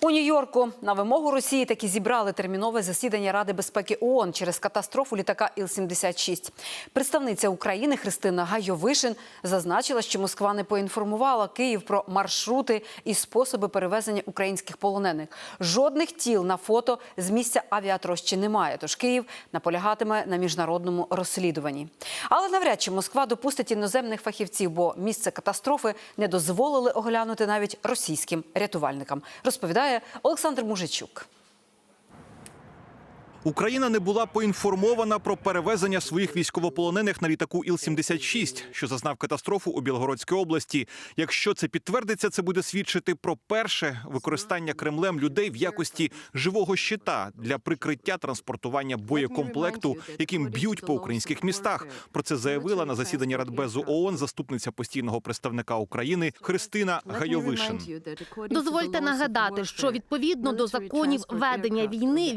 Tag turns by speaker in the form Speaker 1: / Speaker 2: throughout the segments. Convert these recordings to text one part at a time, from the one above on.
Speaker 1: У Нью-Йорку на вимогу Росії таки зібрали термінове засідання Ради безпеки ООН через катастрофу літака Іл-76. Представниця України Христина Гайовишин зазначила, що Москва не поінформувала Київ про маршрути і способи перевезення українських полонених. Жодних тіл на фото з місця авіатрощі немає. Тож Київ наполягатиме на міжнародному розслідуванні. Але навряд чи Москва допустить іноземних фахівців, бо місце катастрофи не дозволили оглянути навіть російським рятувальникам. Розповідає Олександр Мужичук.
Speaker 2: Україна не була поінформована про перевезення своїх військовополонених на літаку Іл-76, що зазнав катастрофу у Білгородській області. Якщо це підтвердиться, це буде свідчити про перше використання Кремлем людей в якості живого щита для прикриття транспортування боєкомплекту, яким б'ють по українських містах. Про це заявила на засіданні Радбезу ООН заступниця постійного представника України Христина Гайовишин.
Speaker 3: Дозвольте нагадати, що відповідно до законів ведення війни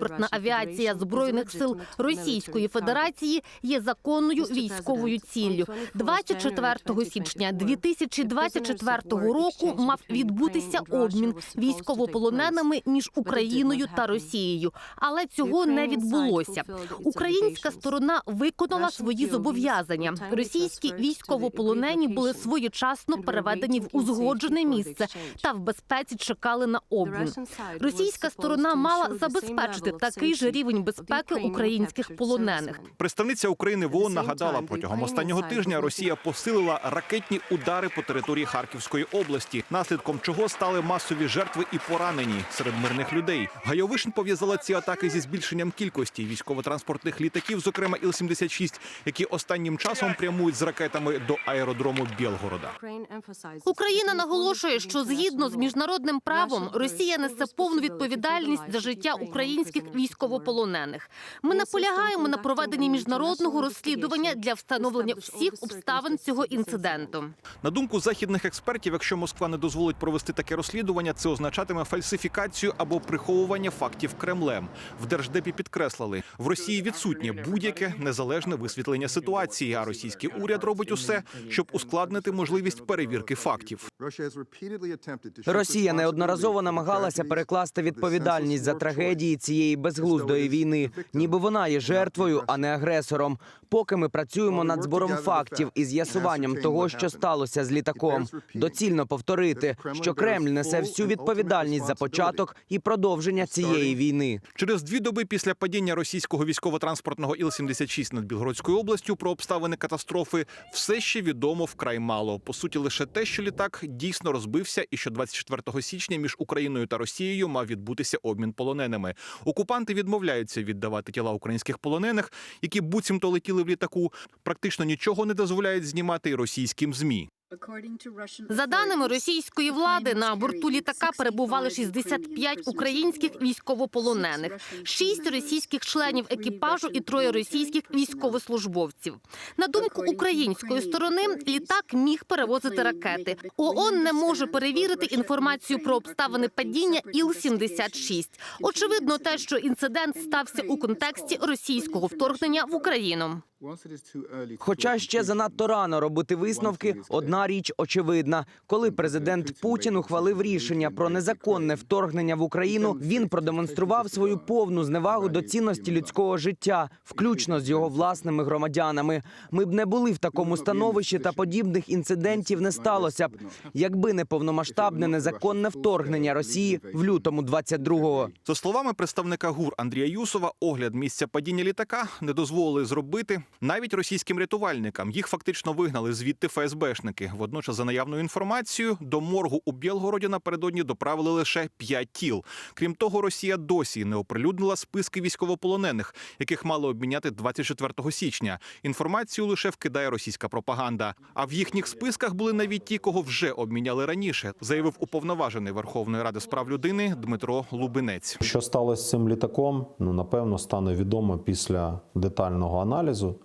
Speaker 3: військово-транспортна авіація збройних сил Російської Федерації є законною військовою ціллю. 24 січня 2024 року мав відбутися обмін військовополоненими між Україною та Росією, але цього не відбулося. Українська сторона виконала свої зобов'язання. Російські військовополонені були своєчасно переведені в узгоджене місце та в безпеці чекали на обмін. Російська сторона мала забезпечити такий же рівень безпеки українських полонених.
Speaker 2: Представниця України в ООН нагадала, протягом останнього тижня Росія посилила ракетні удари по території Харківської області, наслідком чого стали масові жертви і поранені серед мирних людей. Гайовишин пов'язала ці атаки зі збільшенням кількості військово-транспортних літаків, зокрема Іл-76, які останнім часом прямують з ракетами до аеродрому Білгорода.
Speaker 3: Україна наголошує, що згідно з міжнародним правом Росія несе повну відповідальність за життя українських військовополонених. Ми наполягаємо на проведенні міжнародного розслідування для встановлення всіх обставин цього інциденту.
Speaker 2: На думку західних експертів, якщо Москва не дозволить провести таке розслідування, це означатиме фальсифікацію або приховування фактів Кремлем. В держдепі підкреслили, в Росії відсутнє будь-яке незалежне висвітлення ситуації. А російський уряд робить усе, щоб ускладнити можливість перевірки фактів.
Speaker 4: Росія неодноразово намагалася перекласти відповідальність за трагедії цієї безглуздої війни, ніби вона є жертвою, а не агресором. Поки ми працюємо над збором фактів і з'ясуванням того, що сталося з літаком, доцільно повторити, що Кремль несе всю відповідальність за початок і продовження цієї війни.
Speaker 2: Через дві доби після падіння російського військово-транспортного Іл-76 над Білгородською областю про обставини катастрофи все ще відомо вкрай мало. По суті, лише те, що літак дійсно розбився, і що 24 січня між Україною та Росією мав відбутися обмін полоненими. Окупанти відмовляються віддавати тіла українських полонених, які буцімто летіли в літаку. Практично нічого не дозволяють знімати російським змі.
Speaker 3: За даними російської влади, на борту літака перебували 65 українських військовополонених, шість російських членів екіпажу і троє російських військовослужбовців. На думку української сторони, літак міг перевозити ракети. ООН не може перевірити інформацію про обставини падіння Іл-76. Очевидно, те, що інцидент стався у контексті російського вторгнення в Україну.
Speaker 4: Хоча ще занадто рано робити висновки, одна річ очевидна: коли президент Путін ухвалив рішення про незаконне вторгнення в Україну, він продемонстрував свою повну зневагу до цінності людського життя, включно з його власними громадянами. Ми б не були в такому становищі, та подібних інцидентів не сталося б, якби не повномасштабне незаконне вторгнення Росії в лютому 22-го.
Speaker 2: За словами представника ГУР Андрія Юсова, огляд місця падіння літака не дозволили зробити навіть російським рятувальникам. Їх фактично вигнали звідти ФСБшники. Водночас, за наявною інформацією, до моргу у Білгороді напередодні доправили лише п'ять тіл. Крім того, Росія досі не оприлюднила списки військовополонених, яких мали обміняти 24 січня. Інформацію лише вкидає російська пропаганда. А в їхніх списках були навіть ті, кого вже обміняли раніше, заявив уповноважений Верховної Ради з прав людини Дмитро Лубинець.
Speaker 5: Що сталося з цим літаком? Ну напевно стане відомо після детального аналізу.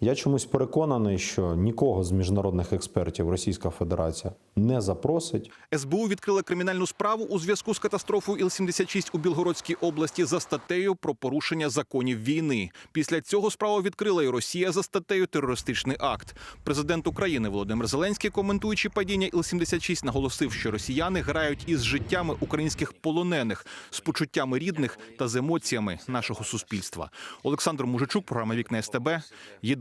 Speaker 5: Я чомусь переконаний, що нікого з міжнародних експертів Російська Федерація не запросить.
Speaker 2: СБУ відкрила кримінальну справу у зв'язку з катастрофою Іл-76 у Білгородській області за статтею про порушення законів війни. Після цього справу відкрила і Росія за статтею терористичний акт. Президент України Володимир Зеленський, коментуючи падіння Іл-76, наголосив, що росіяни грають із життями українських полонених, з почуттями рідних та з емоціями нашого суспільства. Олександр Мужичук, програма Вікна СТБ.